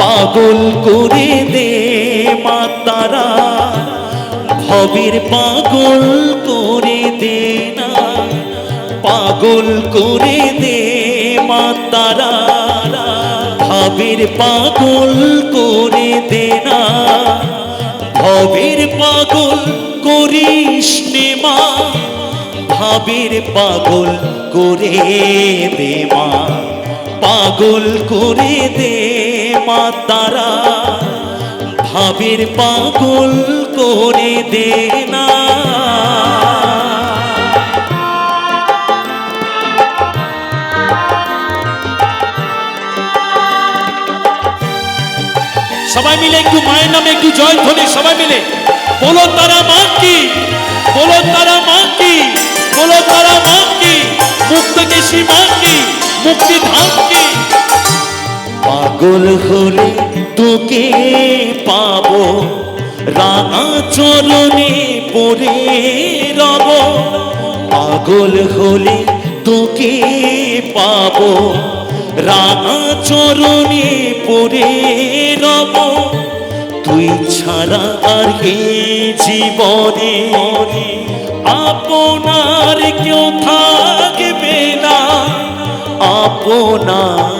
পাগল করে দে মা তারা ভবের পাগল করে দে না, পাগল করে দে মা তারা ভাবের পাগল করে দে না ভবের পাগল করিস মা ভাবের পাগল করে দে মা, পাগল করে দে মা তারা ভাবের পাগল করে দে না। সবাই মিলে একটু মায়ের নামে একটু জয় ধ্বনি, সবাই মিলে। বলো তারা মা কি? বলো তারা মা কি? বলো তারা মা কি? মুক্ত কেশী মা কি? মুক্তি ধাম কি? পাগল হলে তোকে পাবো। রাঙা চরণে পড়ে রব। পাগল হলে তোকে পাবো। রাঙা চরণে পড়ে রব। তুই ছাড়া আর হে জীবনে আপনার কেউ থাকবে না। আপনার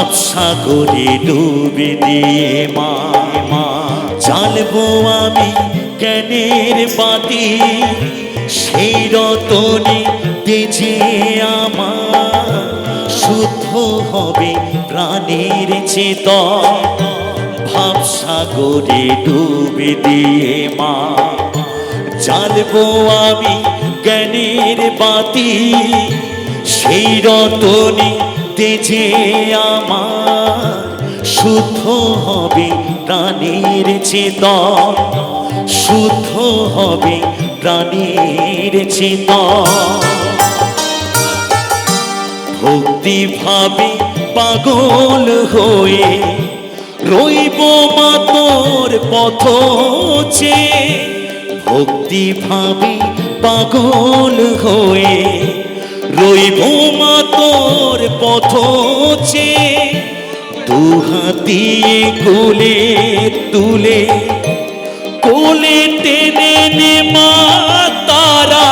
না ভাবসাগরে ডুবে দিয়ে মা মা জানব আমি জ্ঞানের বাতি। সেই রতনে তেজে আমার শুদ্ধ হবে প্রাণের চেতন। ভাবসাগরে ডুবে দিয়ে মা জানব আমি জ্ঞানের বাতি। সেই রতনে তেজে আমার শুদ্ধ হবে প্রাণীর চেতন। শুদ্ধ হবে প্রাণীর চেতন। ভক্তি ভাবে পাগল হয়ে রইব মা তোর পথ ভক্তি ভাবে পাগল হয়ে রইব মা তোর পথ চেয়ে দুহাতিয়ে কোলে তুলে, কোলে টেনে নে মা তারা,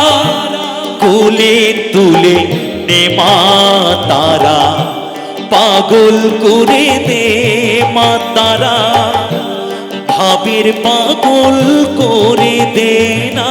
কোলে তুলে নে মা তারা, পাগল করে দে মা তারা, ভাবের পাগল করে দে না।